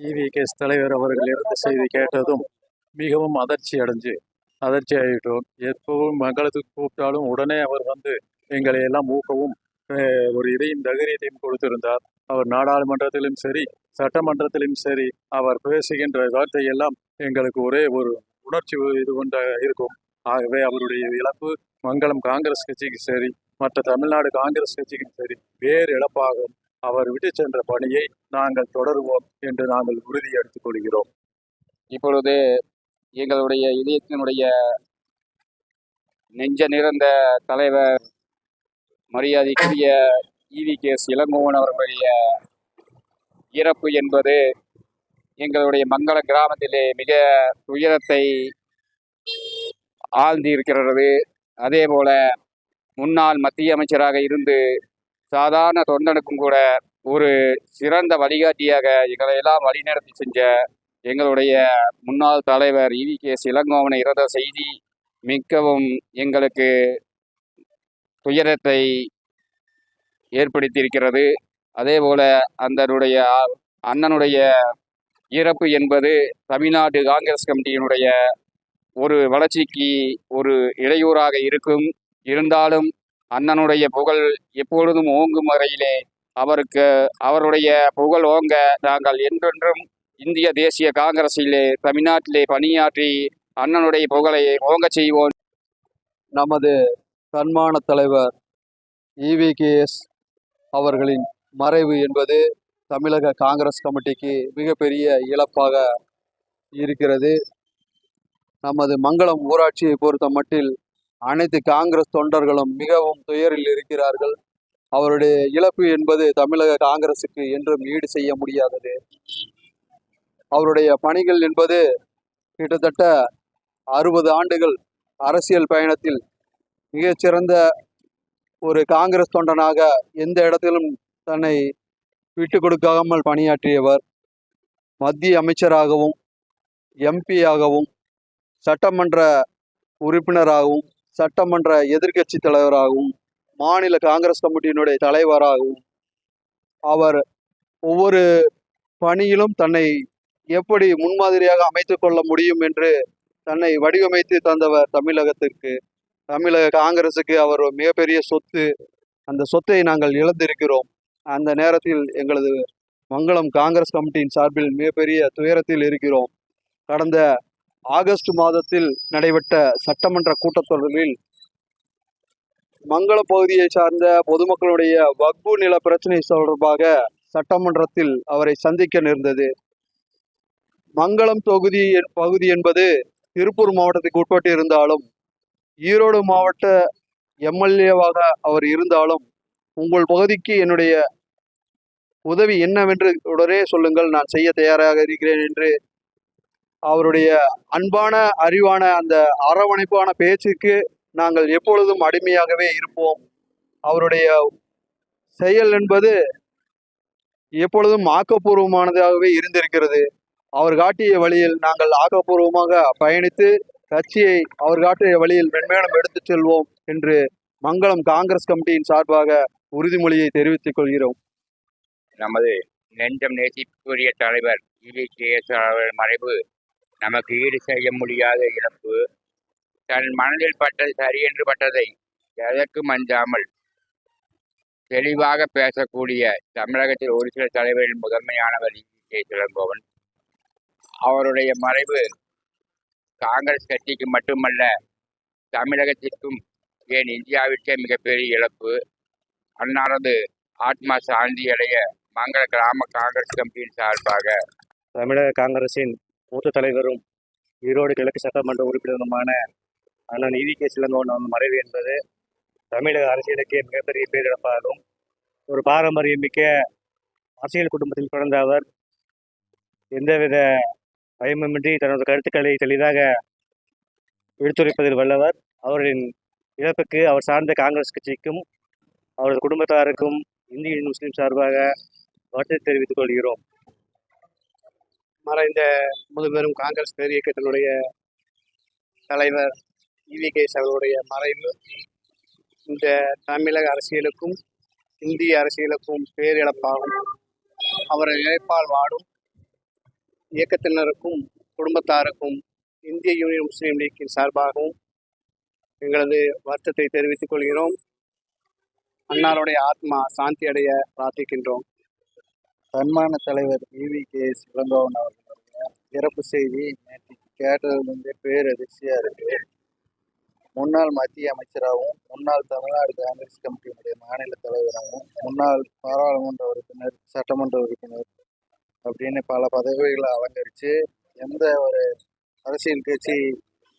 இவிகேஸ் தலைவர் அவர்கள் இறந்த செய்தி கேட்டதும் மிகவும் அதிர்ச்சி அடைஞ்சு அதிர்ச்சி ஆகிட்டோம். எப்பவும் மங்களத்துக்கு கூப்பிட்டாலும் உடனே அவர் வந்து எங்களை எல்லாம் ஊக்கவும் ஒரு இதையும் தைரியத்தையும் கொடுத்திருந்தார். அவர் நாடாளுமன்றத்திலும் சரி சட்டமன்றத்திலும் சரி அவர் பேசுகின்ற வார்த்தையெல்லாம் எங்களுக்கு ஒரே ஒரு உணர்ச்சி இது கொண்ட இருக்கும். ஆகவே அவருடைய இழப்பு மங்களம் காங்கிரஸ் கட்சிக்கு சரி மற்ற தமிழ்நாடு காங்கிரஸ் கட்சிக்கும் சரி வேறு இழப்பாகும். அவர் விட்டு சென்ற பணியை நாங்கள் தொடருவோம் என்று நாங்கள் உறுதி எடுத்துக் கொள்கிறோம். இப்பொழுது எங்களுடைய இதயத்தினுடைய நெஞ்ச நிறைந்த தலைவர் மரியாதைக்குரிய இவி கேஸ் இளங்கோவன் அவர்களுடைய இறப்பு என்பது எங்களுடைய மங்கள கிராமத்திலே மிக துயரத்தை ஆழ்ந்து இருக்கிறது அதே போல முன்னாள் மத்திய அமைச்சராக இருந்து சாதாரண தொண்டனுக்கும் கூட ஒரு சிறந்த வழிகாட்டியாக எங்களை எல்லாம் வழிநடத்தி செஞ்ச எங்களுடைய முன்னாள் தலைவர் இவி கே. இளங்கோவனை இறந்த செய்தி மிகவும் எங்களுக்கு துயரத்தை ஏற்படுத்தியிருக்கிறது. அதே போல அந்தனுடைய அண்ணனுடைய இறப்பு என்பது தமிழ்நாடு காங்கிரஸ் கமிட்டியினுடைய ஒரு வளர்ச்சிக்கு ஒரு இடையூறாக இருக்கும். இருந்தாலும் அண்ணனுடைய புகழ் எப்பொழுதும் ஓங்கும் வரையிலே அவருக்கு அவருடைய புகழ் ஓங்க நாங்கள் என்றென்றும் இந்திய தேசிய காங்கிரஸிலே தமிழ்நாட்டிலே பணியாற்றி அண்ணனுடைய புகழை ஓங்க செய்வோம். நமது சன்மான தலைவர் இவிகேஎஸ் அவர்களின் மறைவு என்பது தமிழக காங்கிரஸ் கமிட்டிக்கு மிகப்பெரிய இழப்பாக இருக்கிறது. நமது மங்களம் ஊராட்சியை பொறுத்த மட்டில் அனைத்து காங்கிரஸ் தொண்டர்களும் மிகவும் துயரில் இருக்கிறார்கள். அவருடைய இழப்பு என்பது தமிழக காங்கிரசுக்கு என்றும் ஈடு செய்ய முடியாதது. அவருடைய பணிகள் என்பது கிட்டத்தட்ட அறுபது ஆண்டுகள் அரசியல் பயணத்தில் மிகச்சிறந்த ஒரு காங்கிரஸ் தொண்டனாக எந்த இடத்திலும் தன்னை விட்டு கொடுக்காமல் பணியாற்றியவர். மத்திய அமைச்சராகவும் எம்பியாகவும் சட்டமன்ற உறுப்பினராகவும் சட்டமன்ற எதிர்க்கட்சி தலைவராகவும் மாநில காங்கிரஸ் கமிட்டியினுடைய தலைவராகவும் அவர் ஒவ்வொரு பணியிலும் தன்னை எப்படி முன்மாதிரியாக அமைத்து கொள்ள முடியும் என்று தன்னை வடிவமைத்து தந்தவர் தமிழகத்திற்கு. தமிழக காங்கிரசுக்கு அவர் மிகப்பெரிய சொத்து. அந்த சொத்தை நாங்கள் இழந்திருக்கிறோம். அந்த நேரத்தில் எங்களது மங்களம் காங்கிரஸ் கமிட்டியின் சார்பில் மிகப்பெரிய துயரத்தில் இருக்கிறோம். கடந்த ஆகஸ்ட் மாதத்தில் நடைபெற்ற சட்டமன்ற கூட்டத்தொடரில் மங்கள பகுதியை சார்ந்த பொதுமக்களுடைய வக்பு நில பிரச்சனை தொடர்பாக சட்டமன்றத்தில் அவரை சந்திக்க நேர்ந்தது. மங்களம் தொகுதி என்- பகுதி என்பது திருப்பூர் மாவட்டத்துக்கு உட்பட்டு இருந்தாலும் ஈரோடு மாவட்ட எம்எல்ஏவாக அவர் இருந்தாலும் உங்கள் பகுதிக்கு என்னுடைய உதவி என்னவென்று உடனே சொல்லுங்கள். நான் செய்ய தயாராக இருக்கிறேன் என்று அவருடைய அன்பான அறிவான அந்த அரவணைப்பான பேச்சுக்கு நாங்கள் எப்பொழுதும் அடிமையாகவே இருப்போம். அவருடைய செயல் என்பது எப்பொழுதும் ஆக்கப்பூர்வமானதாகவே இருந்திருக்கிறது. அவர் காட்டிய வழியில் நாங்கள் ஆக்கப்பூர்வமாக பயணித்து கட்சியை அவர் காட்டிய வழியில் மென்மேலும் எடுத்துச் செல்வோம் என்று மங்களம் காங்கிரஸ் கமிட்டியின் சார்பாக உறுதிமொழியை தெரிவித்துக் கொள்கிறோம். நமது நெஞ்சம் நேசிக்குரிய தலைவர் இவி அவர்கள் மறைவு நமக்கு ஈடு செய்ய முடியாத இழப்பு. தன் மனதில் பட்டது சரியென்று பட்டதை எதற்கும் அஞ்சாமல் தெளிவாக பேசக்கூடிய தமிழகத்தில் ஒரு சில தலைவரில் முதன்மையானவர் இவி கே. அவருடைய மறைவு காங்கிரஸ் கட்சிக்கு மட்டுமல்ல தமிழகத்திற்கும் ஏன் இந்தியாவிற்கே மிகப்பெரிய இழப்பு? அன்னாரது ஆத்மா சாந்தி அடைய மங்கள கிராம காங்கிரஸ் கமிட்டியின் சார்பாக தமிழக காங்கிரசின் மூத்த தலைவரும் ஈரோடு கிழக்கு சட்டமன்ற உறுப்பினருமான அண்ணன் நீதி கே. சிலங்கோன் அவர்கள் மறைவு என்பது தமிழக அரசியலுக்கே மிகப்பெரிய பேரிழப்பாகும். ஒரு பாரம்பரியம் மிக்க அரசியல் குடும்பத்தில் பிறந்த அவர் எந்தவித பயமுமின்றி தனது கருத்துக்களை தெளிவாக எடுத்துரைப்பதில் வல்லவர். அவரின் இழப்புக்கு அவர் சார்ந்த காங்கிரஸ் கட்சிக்கும் அவரது குடும்பத்தாருக்கும் இந்திய முஸ்லீம் சார்பாக வாழ்த்து தெரிவித்துக் கொள்கிறோம். மறைந்த முதுபெரும் காங்கிரஸ் பேர் இயக்கத்தினுடைய தலைவர் இவி கேஸ் அவர்களுடைய மறைவு இந்த தமிழக அரசியலுக்கும் இந்திய அரசியலுக்கும் பேரிழப்பாகும் அவரை இழைப்பால் வாடும் இயக்கத்தினருக்கும் குடும்பத்தாருக்கும் இந்திய யூனியன் முஸ்லீம் லீக்கின் சார்பாகவும் எங்களது வருத்தத்தை தெரிவித்துக் கொள்கிறோம். அன்னாருடைய ஆத்மா சாந்தி அடைய பிரார்த்திக்கின்றோம். சன்மான தலைவர் இவி கே. எஸ் அவர்களுடைய இறப்பு செய்தி நேற்று கேட்டதுலேருந்தே பேரதிர்ச்சியாக இருக்குது இருக்கு. முன்னாள் மத்திய அமைச்சராகவும் முன்னாள் தமிழ்நாடு காங்கிரஸ் கமிட்டியினுடைய மாநில தலைவராகவும் முன்னாள் பாராளுமன்ற உறுப்பினர் சட்டமன்ற உறுப்பினர் அப்படின்னு பல பதவிகளை அலங்கரித்து எந்த ஒரு அரசியல் கட்சி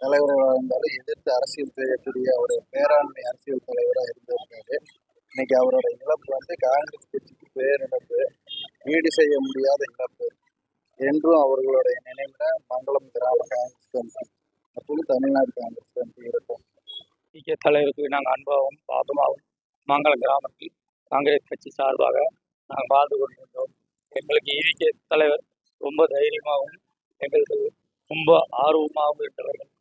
தலைவராக இருந்தாலும் எதிர்த்து அரசியல் செய்யக்கூடிய ஒரு பேராண்மை அரசியல் தலைவராக இருந்திருக்காரு. இன்னைக்கு அவரோட இழப்பு வந்து காங்கிரஸ் கட்சிக்கு பேரிழப்பு. ஈடு செய்ய முடியாத இழப்பு என்றும் அவர்களுடைய நினைவில் மங்களம் கிராம காங்கிரஸ் கமிட்டி மற்றும் தமிழ்நாடு காங்கிரஸ் கமிட்டி இருக்கும். முக்கிய தலைவருக்கு நாங்கள் அன்பாகவும் பாபமாகவும் மங்கள கிராமத்தில் காங்கிரஸ் கட்சி சார்பாக நாங்கள் வாழ்ந்து கொண்டிருந்தோம். எங்களுக்கு ஈவிகே தலைவர் ரொம்ப தைரியமாகவும் எங்களுக்கு ரொம்ப ஆர்வமாகவும் இருந்தவர்கள்.